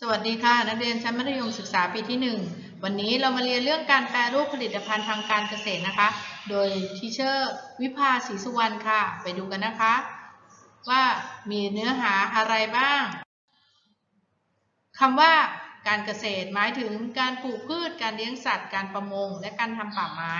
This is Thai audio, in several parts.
สวัสดีค่ะ นักเรียนชั้นมัธยมศึกษาปีที่ 1 วันนี้เรามาเรียนเรื่องการแปรรูปผลิตภัณฑ์ทางการเกษตรนะคะ โดยทีเชอร์วิภาศรีสุวรรณค่ะ ไปดูกันนะคะ ว่ามีเนื้อหาอะไรบ้างคำว่าการเกษตรหมายถึงการปลูกพืช การเลี้ยงสัตว์ การประมง และการทำป่าไม้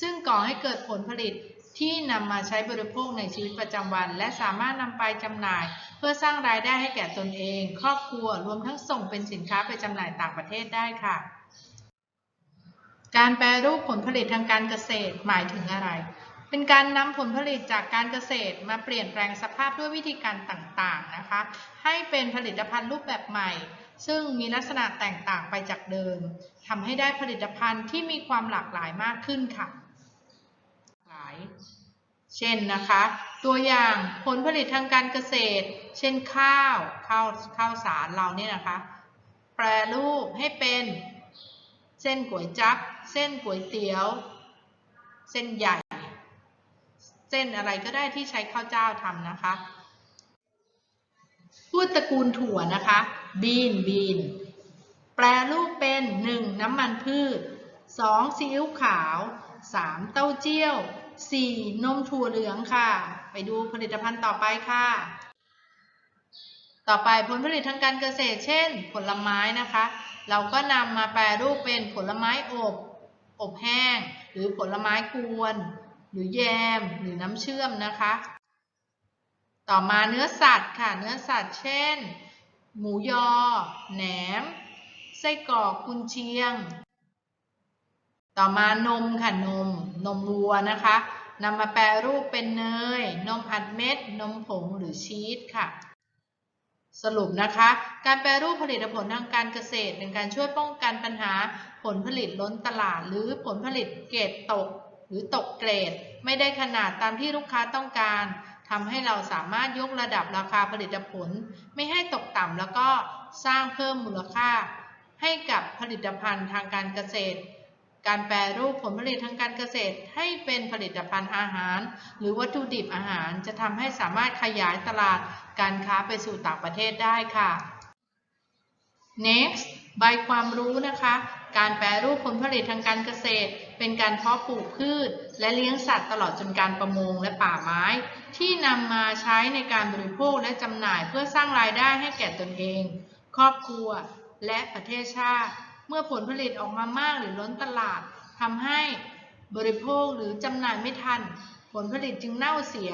ซึ่งก่อให้เกิดผลผลิต ที่นำมาใช้บริโภคในชีวิตประจำวัน และสามารถนำไปจำหน่าย เพื่อสร้างรายได้ให้แก่ตนเอง ครอบครัวรวมทั้งส่งเป็นสินค้าไปจำหน่ายต่างประเทศได้ค่ะ การแปรรูปผลผลิตทางการเกษตรหมายถึงอะไร เป็นการนำผลผลิตจากการเกษตรมาเปลี่ยนแปลงสภาพด้วยวิธีการต่างๆนะคะ ให้เป็นผลิตภัณฑ์รูปแบบใหม่ซึ่งมีลักษณะแตกต่างไปจากเดิมทำให้ได้ผลิตภัณฑ์ที่มีความหลากหลายมากขึ้นค่ะ เช่นนะคะ ตัวอย่างผลผลิตทางการเกษตร เช่นข้าวข้าวข้าวสารเราเนี่ยนะคะ แปรรูปให้เป็นเส้นก๋วยจั๊บเส้นก๋วยเตี๋ยว เส้นใหญ่ เส้นอะไรก็ได้ที่ใช้ข้าวเจ้าทำนะคะพืชตระกูลถั่วนะคะบีนบีนแปรรูปเป็น 1. น้ำมันพืช 2. ซีอิ๊วขาว 3. เต้าเจี้ยว 4. นมถั่วเหลืองค่ะ ไปดูผลิตภัณฑ์ต่อไปค่ะ ต่อไปผลผลิตทางการเกษตร เช่น ผลไม้นะคะ เราก็นำมาแปรรูปเป็นผลไม้อบ อบแห้ง หรือผลไม้กวน หรือแยม หรือน้ำเชื่อมนะคะ ต่อมาเนื้อสัตว์ค่ะ เนื้อสัตว์ เช่น หมูยอ แหนม ไส้กรอกกุนเชียง ต่อมานมค่ะนม นมวัวนะคะนำมาแปรรูปเป็นเนย นมอัดเม็ด นมผงหรือชีสค่ะ สรุปนะคะ การแปรรูปผลิตผลทางการเกษตรเป็นการช่วยป้องกันปัญหาผลผลิตล้นตลาด หรือผลผลิตเกรดตก หรือตกเกรด ไม่ได้ขนาดตามที่ลูกค้าต้องการทำให้เราสามารถยกระดับราคาผลิตผล ไม่ให้ตกต่ำแล้วก็สร้างเพิ่มมูลค่า ให้กับผลิตภัณฑ์ทางการเกษตร การแปรรูปผลผลิตทางการเกษตรให้เป็นผลิตภัณฑ์อาหาร หรือวัตถุดิบอาหารจะทำให้สามารถขยายตลาดการค้าไปสู่ต่างประเทศได้ค่ะ next ใบความรู้นะคะ การแปรรูปผลผลิตทางการเกษตร เป็นการเพาะปลูกพืช และเลี้ยงสัตว์ตลอดจนการประมงและป่าไม้ ที่นำมาใช้ในการบริโภคและจำหน่ายเพื่อสร้างรายได้ให้แก่ตนเอง ครอบครัว และประเทศชาติ เมื่อผลผลิตออกมามากหรือล้นตลาดทำให้บริโภคหรือจำหน่ายไม่ทัน ผลผลิตจึงเน่าเสีย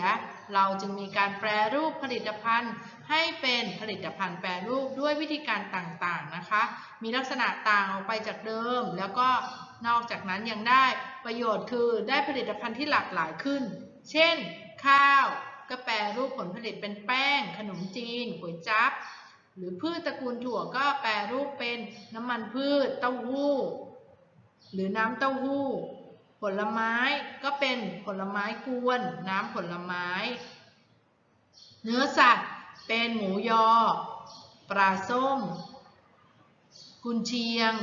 เราจึงมีการแปรรูปผลิตภัณฑ์ ให้เป็นผลิตภัณฑ์แปรรูปด้วยวิธีการต่างๆนะคะ มีลักษณะต่างออกไปจากเดิม แล้วก็นอกจากนั้นยังได้ประโยชน์คือได้ผลิตภัณฑ์ที่หลากหลายขึ้น เช่น ข้าวก็แปรรูปผลผลิตเป็นแป้ง ขนมจีนก๋วยจั๊บ หรือพืชตระกูลถั่วก็แปรรูปเป็นน้ำมันพืชเต้าหู้ หรือน้ำเต้าหู้ ผลไม้ก็เป็นผลไม้กวน น้ำผลไม้ เนื้อสัตว์เป็นหมูยอ ปลาส้ม กุนเชียง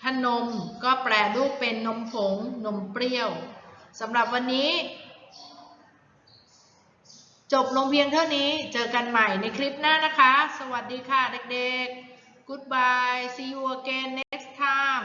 ถ้านมก็แปรรูปเป็นนมผง นมเปรี้ยวสำหรับวันนี้ จบลงเพียงเท่านี้ เจอกันใหม่ในคลิปหน้านะคะ สวัสดีค่ะเด็กๆ Goodbye see you again next time